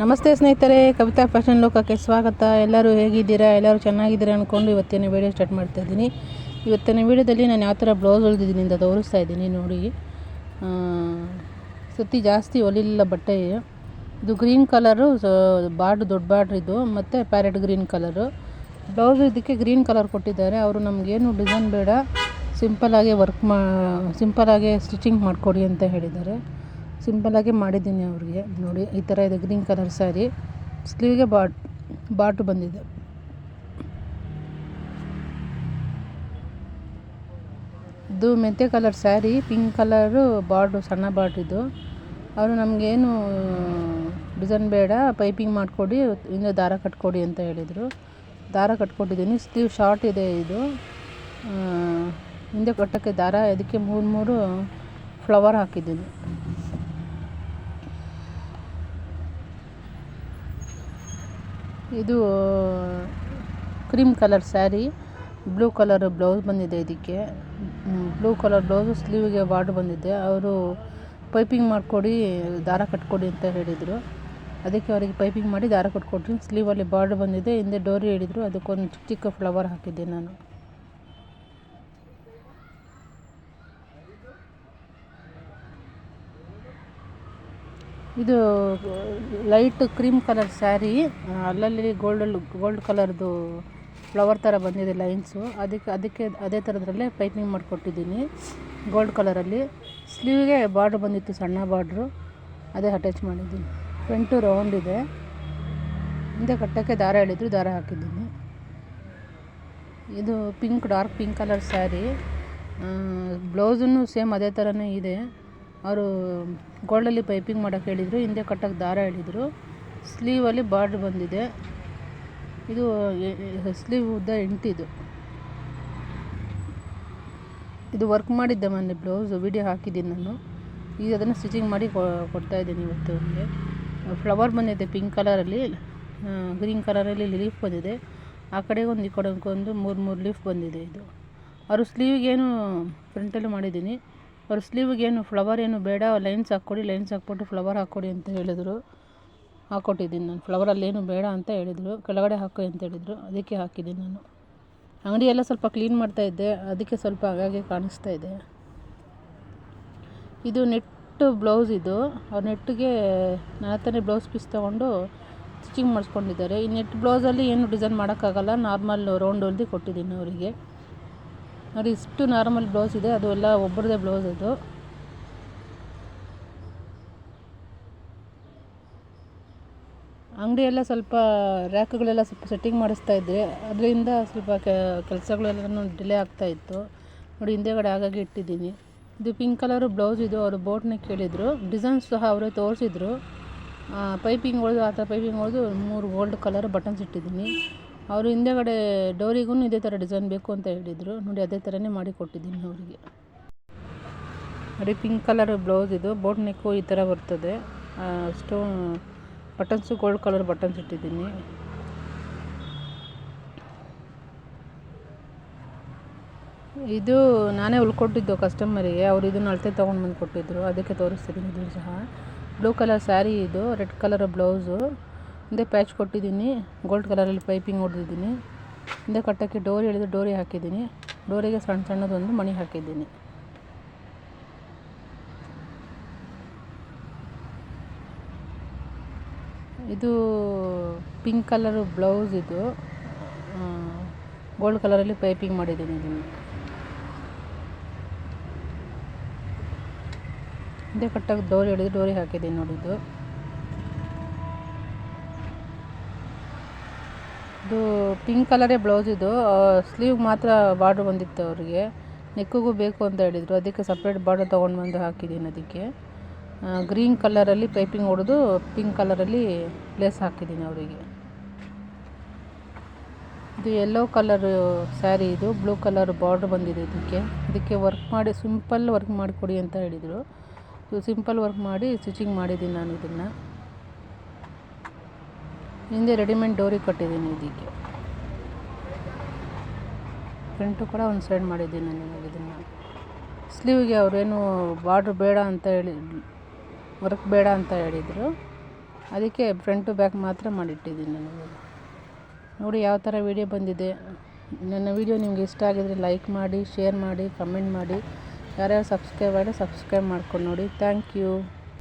ನಮಸ್ತೆ ಸ್ನೇಹಿತರೆ, ಕವಿತಾ ಫ್ಯಾಷನ್ ಲೋಕಕ್ಕೆ ಸ್ವಾಗತ. ಎಲ್ಲರೂ ಹೇಗಿದ್ದೀರಾ? ಎಲ್ಲರೂ ಚೆನ್ನಾಗಿದ್ದೀರಾ ಅಂದ್ಕೊಂಡು ಇವತ್ತಿನ ವೀಡಿಯೋ ಸ್ಟಾರ್ಟ್ ಮಾಡ್ತಾ ಇದ್ದೀನಿ. ಇವತ್ತಿನ ವೀಡಿಯೋದಲ್ಲಿ ನಾನು ಯಾವ ಥರ ಬ್ಲೌಸ್ ಹೊಲಿದಿದ್ದೀನಿ ಅಂತ ತೋರಿಸ್ತಾ ಇದ್ದೀನಿ ನೋಡಿ. ಸುತ್ತಿ ಜಾಸ್ತಿ ಹೊಲಿಲಿಲ್ಲ ಬಟ್ಟೆ. ಇದು ಗ್ರೀನ್ ಕಲರು ಬಾರ್ಡ್ರ್ ದೊಡ್ಡ ಬಾರ್ಡ್ರ್ ಇದು, ಮತ್ತು ಪ್ಯಾರೆಟ್ ಗ್ರೀನ್ ಕಲರು ಬ್ಲೌಸ್ ಇದಕ್ಕೆ ಗ್ರೀನ್ ಕಲರ್ ಕೊಟ್ಟಿದ್ದಾರೆ. ಅವರು ನಮಗೇನು ಡಿಸೈನ್ ಬೇಡ ಸಿಂಪಲಾಗೆ ವರ್ಕ್ ಮಾ ಸಿಂಪಲಾಗೆ ಸ್ಟಿಚಿಂಗ್ ಮಾಡಿಕೊಡಿ ಅಂತ ಹೇಳಿದ್ದಾರೆ. ಸಿಂಪಲಾಗಿ ಮಾಡಿದ್ದೀನಿ ಅವ್ರಿಗೆ. ನೋಡಿ, ಈ ಥರ ಇದೆ ಗ್ರೀನ್ ಕಲರ್ ಸ್ಯಾರಿ ಸ್ಲೀವ್ಗೆ ಬಾಟ್, ಬಾಟು ಬಂದಿದೆ. ಇದು ಮೆಂತ್ಯ colour sari pink colour border ಸಣ್ಣ ಬಾಟಿದ್ದು ಅವರು ನಮಗೇನು ಡಿಸೈನ್ ಬೇಡ ಪೈಪಿಂಗ್ ಮಾಡಿಕೊಡಿ ಹಿಂದೆ ದಾರ ಕಟ್ಕೊಡಿ ಅಂತ ಹೇಳಿದರು. ದಾರ ಕಟ್ಕೊಟ್ಟಿದ್ದೀನಿ. ಸ್ಲೀವ್ ಶಾರ್ಟ್ ಇದೆ ಇದು. ಹಿಂದೆ ಕಟ್ಟೋಕ್ಕೆ ದಾರ ಇದಕ್ಕೆ ಮೂರು ಮೂರು ಫ್ಲವರ್ ಹಾಕಿದ್ದೀನಿ. ಇದು cream colour sari, blue colour blouse ಬಂದಿದೆ ಇದಕ್ಕೆ. ಬ್ಲೂ ಕಲರ್ ಬ್ಲೌಸು ಸ್ಲೀವಿಗೆ ಬಾರ್ಡ್ರ್ ಬಂದಿದೆ. ಅವರು ಪೈಪಿಂಗ್ ಮಾಡಿಕೊಡಿ, ದಾರ ಕಟ್ಕೊಡಿ ಅಂತ ಹೇಳಿದರು. ಅದಕ್ಕೆ ಅವರಿಗೆ ಪೈಪಿಂಗ್ ಮಾಡಿ ದಾರ ಕಟ್ಕೊಟ್ರಿ. ಸ್ಲೀವಲ್ಲಿ ಬಾರ್ಡ್ರ್ ಬಂದಿದೆ. ಹಿಂದೆ ಡೋರಿ ಹೇಳಿದರು. ಅದಕ್ಕೊಂದು ಚಿಕ್ಕ ಚಿಕ್ಕ ಫ್ಲವರ್ ಹಾಕಿದ್ದೆ ನಾನು. ಇದು ಲೈಟ್ ಕ್ರೀಮ್ ಕಲರ್ ಸ್ಯಾರಿ ಅಲ್ಲಲ್ಲಿ ಗೋಲ್ಡಲ್ಲಿ ಗೋಲ್ಡ್ ಕಲರ್ದು ಫ್ಲವರ್ ಥರ ಬಂದಿದೆ ಲೈನ್ಸು. ಅದಕ್ಕೆ ಅದಕ್ಕೆ ಅದೇ ಥರದ್ರಲ್ಲೇ ಪೈಪಿಂಗ್ ಮಾಡಿಕೊಟ್ಟಿದ್ದೀನಿ ಗೋಲ್ಡ್ ಕಲರಲ್ಲಿ ಸ್ಲೀವ್ಗೆ ಬಾರ್ಡ್ರ್ ಬಂದಿತ್ತು, ಸಣ್ಣ ಬಾರ್ಡ್ರು. ಅದೇ ಅಟ್ಯಾಚ್ ಮಾಡಿದ್ದೀನಿ. ಫ್ರಂಟು ರೌಂಡ್ ಇದೆ. ಹಿಂದೆ ಕಟ್ಟೋಕ್ಕೆ ದಾರ ಹೇಳಿದ್ರು, ದಾರ ಹಾಕಿದ್ದೀನಿ. ಇದು pink, dark pink colour sari. ಬ್ಲೌಸನ್ನು same ಅದೇ ಥರನೇ ಇದೆ. ಅವರು ಗೋಲ್ಡಲ್ಲಿ ಪೈಪಿಂಗ್ ಮಾಡೋಕ್ಕೆ ಹೇಳಿದರು, ಹಿಂದೆ ಕಟ್ಟೋಕ್ಕೆ ದಾರ ಹೇಳಿದರು. ಸ್ಲೀವಲ್ಲಿ ಬಾರ್ಡ್ರ್ ಬಂದಿದೆ. ಇದು ಸ್ಲೀವ್ ಉದ್ದ ಎಂಟಿದು. ಇದು ವರ್ಕ್ ಮಾಡಿದ್ದೆ ಮೊನ್ನೆ ಬ್ಲೌಸ್, ವಿಡಿಯೋ ಹಾಕಿದ್ದೀನಿ ನಾನು. ಈಗ ಅದನ್ನು ಸ್ಟಿಚಿಂಗ್ ಮಾಡಿ ಕೊಡ್ತಾ ಇದ್ದೀನಿ ಇವತ್ತು ನನಗೆ ಫ್ಲವರ್ ಬಂದಿದೆ ಪಿಂಕ್ ಕಲರಲ್ಲಿ ಗ್ರೀನ್ ಕಲರಲ್ಲಿ ಲೀಫ್ ಬಂದಿದೆ. ಆ ಕಡೆಗೆ ಒಂದು, ಈ ಕಡೆ ಒಂದು, ಮೂರು ಮೂರು ಲೀಫ್ ಬಂದಿದೆ ಇದು. ಅವರು ಸ್ಲೀವ್ಗೇನು ಫ್ರಂಟಲ್ಲಿ ಮಾಡಿದ್ದೀನಿ. ಅವ್ರ ಸ್ಲೀವ್ಗೇನು ಫ್ಲವರ್ ಏನು ಬೇಡ, ಲೈನ್ಸ್ ಹಾಕ್ಕೊಡಿ, ಲೈನ್ಸ್ ಹಾಕ್ಬಿಟ್ಟು ಫ್ಲವರ್ ಹಾಕ್ಕೊಡಿ ಅಂತ ಹೇಳಿದರು. ಹಾಕ್ಕೊಟ್ಟಿದ್ದೀನಿ ನಾನು ಫ್ಲವರಲ್ಲಿ ಏನು ಬೇಡ ಅಂತ ಹೇಳಿದರು. ಕೆಳಗಡೆ ಹಾಕು ಅಂತ ಹೇಳಿದರು. ಅದಕ್ಕೆ ಹಾಕಿದ್ದೀನಿ ನಾನು. ಅಂಗಡಿ ಎಲ್ಲ ಸ್ವಲ್ಪ ಕ್ಲೀನ್ ಮಾಡ್ತಾ ಇದ್ದೆ. ಅದಕ್ಕೆ ಸ್ವಲ್ಪ ಹಾಗಾಗಿ ಕಾಣಿಸ್ತಾ ಇದೆ. ಇದು ನೆಟ್ ಬ್ಲೌಸ್ ಇದು. ಅವ್ರ ನೆಟ್ಟಿಗೆ ಹತ್ರನೇ ಬ್ಲೌಸ್ ಪೀಸ್ ತೊಗೊಂಡು ಸ್ಟಿಚಿಂಗ್ ಮಾಡಿಸ್ಕೊಂಡಿದ್ದಾರೆ. ಈ ನೆಟ್ ಬ್ಲೌಸಲ್ಲಿ ಏನು ಡಿಸೈನ್ ಮಾಡೋಕ್ಕಾಗಲ್ಲ. ನಾರ್ಮಲ್ ರೌಂಡ್ ಹೊಲ್ದು ಕೊಟ್ಟಿದ್ದೀನಿ ಅವರಿಗೆ. ನೋಡಿ, ಇಷ್ಟು ನಾರ್ಮಲ್ ಬ್ಲೌಸ್ ಇದೆ. ಅದು ಎಲ್ಲ ಒಬ್ಬರದೇ ಬ್ಲೌಸ್ ಅದು. ಅಂಗಡಿಯೆಲ್ಲ ಸ್ವಲ್ಪ ರ್ಯಾಕ್ಗಳೆಲ್ಲ ಸ್ವಲ್ಪ ಸೆಟ್ಟಿಂಗ್ ಮಾಡಿಸ್ತಾ ಇದ್ದೆ. ಅದರಿಂದ ಸ್ವಲ್ಪ ಕೆಲಸಗಳೆಲ್ಲನೂ ಡಿಲೇ ಆಗ್ತಾ ಇತ್ತು. ನೋಡಿ ಹಿಂದೆಗಡೆ ಹಾಗಾಗಿ ಇಟ್ಟಿದ್ದೀನಿ. ಇದು ಪಿಂಕ್ ಕಲರು ಬ್ಲೌಸ್ ಇದು. ಅವರು ಬೋಟ್ನ ಕೇಳಿದರು. ಡಿಸೈನ್ಸ್ ಸಹ ಅವರೇ ತೋರಿಸಿದ್ರು. ಪೈಪಿಂಗ್ ಹೊಡೆದು ಆ ಥರ ಪೈಪಿಂಗ್ ಹೊಡೆದು ಮೂರು ಗೋಲ್ಡ್ ಕಲರ್ ಬಟನ್ಸ್ ಇಟ್ಟಿದ್ದೀನಿ. ಅವರು ಹಿಂದೆಗಡೆ ಡೋರಿಗೂ ಇದೇ ಥರ ಡಿಸೈನ್ ಬೇಕು ಅಂತ ಹೇಳಿದರು. ನೋಡಿ, ಅದೇ ಥರನೇ ಮಾಡಿ ಕೊಟ್ಟಿದ್ದೀನಿ ಅವರಿಗೆ. ನೋಡಿ, ಪಿಂಕ್ ಕಲರ್ ಬ್ಲೌಸ್ ಇದು. ಬೋಟ್ ನೆಕ್ಕು ಈ ಥರ ಬರ್ತದೆ. Stone buttons gold colour buttons ಇಟ್ಟಿದ್ದೀನಿ. ಇದು ನಾನೇ ಉಳ್ಕೊಟ್ಟಿದ್ದು ಕಸ್ಟಮರಿಗೆ. ಅವರು ಇದನ್ನು ಅಳತೆ ತೊಗೊಂಡು ಬಂದು ಕೊಟ್ಟಿದ್ದರು ಅದಕ್ಕೆ ತೋರಿಸ್ತಿದ್ದೀನಿ. ಇದು ಸಹ. ಬ್ಲೂ ಕಲರ್ ಸ್ಯಾರಿ ಇದು. Red colour blouse. ಹಿಂದೆ ಪ್ಯಾಚ್ ಕೊಟ್ಟಿದ್ದೀನಿ. ಗೋಲ್ಡ್ ಕಲರಲ್ಲಿ ಪೈಪಿಂಗ್ ಹೊಡೆದಿದ್ದೀನಿ. ಹಿಂದೆ ಕಟ್ಟೋಕ್ಕೆ ಡೋರಿ ಎಳೆದು ಡೋರಿ ಹಾಕಿದ್ದೀನಿ. ಡೋರಿಗೆ ಸಣ್ಣ ಸಣ್ಣದೊಂದು ಮಣಿ ಹಾಕಿದ್ದೀನಿ. ಇದು ಪಿಂಕ್ ಕಲರ್ ಬ್ಲೌಸ್ ಇದು. ಗೋಲ್ಡ್ ಕಲರಲ್ಲಿ ಪೈಪಿಂಗ್ ಮಾಡಿದ್ದೀನಿ ಇದನ್ನು. ಹಿಂದೆ ಕಟ್ಟಕ್ಕೆ ಡೋರಿ ಎಳೆದು ಡೋರಿ ಹಾಕಿದ್ದೀನಿ ನೋಡಿದ್ದು. ಇದು ಪಿಂಕ್ ಕಲರೇ ಬ್ಲೌಸ್ ಇದು. ಸ್ಲೀವ್ ಮಾತ್ರ ಬಾರ್ಡ್ರ್ ಬಂದಿತ್ತು ಅವರಿಗೆ. ನೆಕ್ಕಿಗೂ ಬೇಕು ಅಂತ ಹೇಳಿದರು. ಅದಕ್ಕೆ ಸಪ್ರೇಟ್ ಬಾರ್ಡರ್ ತೊಗೊಂಡು ಬಂದು ಹಾಕಿದ್ದೀನಿ ಅದಕ್ಕೆ. ಗ್ರೀನ್ ಕಲರಲ್ಲಿ ಪೈಪಿಂಗ್ ಹೊಡೆದು ಪಿಂಕ್ ಕಲರಲ್ಲಿ ಲೇಸ್ ಹಾಕಿದ್ದೀನಿ ಅವರಿಗೆ. ಇದು ಯೆಲ್ಲೋ ಕಲರ್ ಸ್ಯಾರಿ ಇದು. ಬ್ಲೂ ಕಲರ್ ಬಾರ್ಡ್ರ್ ಬಂದಿದೆ ಇದಕ್ಕೆ. ಇದಕ್ಕೆ ವರ್ಕ್ ಮಾಡಿ ಸಿಂಪಲ್ ವರ್ಕ್ ಮಾಡಿಕೊಡಿ ಅಂತ ಹೇಳಿದರು. ಸಿಂಪಲ್ ವರ್ಕ್ ಮಾಡಿ ಸ್ಟಿಚಿಂಗ್ ಮಾಡಿದ್ದೀನಿ ನಾನು ಇದನ್ನು. ಹಿಂದೆ ರೆಡಿಮೇಡ್ ಡೋರಿ ಕೊಟ್ಟಿದ್ದೀನಿ ಇದಕ್ಕೆ ಫ್ರಂಟು ಕೂಡ ಒಂದು ಸೈಡ್ ಮಾಡಿದ್ದೀನಿ ನಾನು ಇದನ್ನು. ಸ್ಲೀವ್ಗೆ ಅವರೇನು ಬಾರ್ಡ್ರ್ ಬೇಡ ಅಂತ ಹೇಳಿ ವರ್ಕ್ ಬೇಡ ಅಂತ ಹೇಳಿದರು. ಅದಕ್ಕೆ ಫ್ರಂಟು ಬ್ಯಾಕ್ ಮಾತ್ರ ಮಾಡಿಟ್ಟಿದ್ದೀನಿ ನಾನು ನೋಡಿ ಯಾವ ಥರ ವಿಡಿಯೋ ಬಂದಿದೆ. ನನ್ನ ವಿಡಿಯೋ ನಿಮ್ಗೆ ಇಷ್ಟ ಆಗಿದರೆ ಲೈಕ್ ಮಾಡಿ ಶೇರ್ ಮಾಡಿ ಕಮೆಂಟ್ ಮಾಡಿ. ಯಾರ್ಯಾರು ಸಬ್ಸ್ಕ್ರೈಬ್ ಮಾಡಿ ಸಬ್ಸ್ಕ್ರೈಬ್ ಮಾಡ್ಕೊಂಡು ನೋಡಿ. Thank you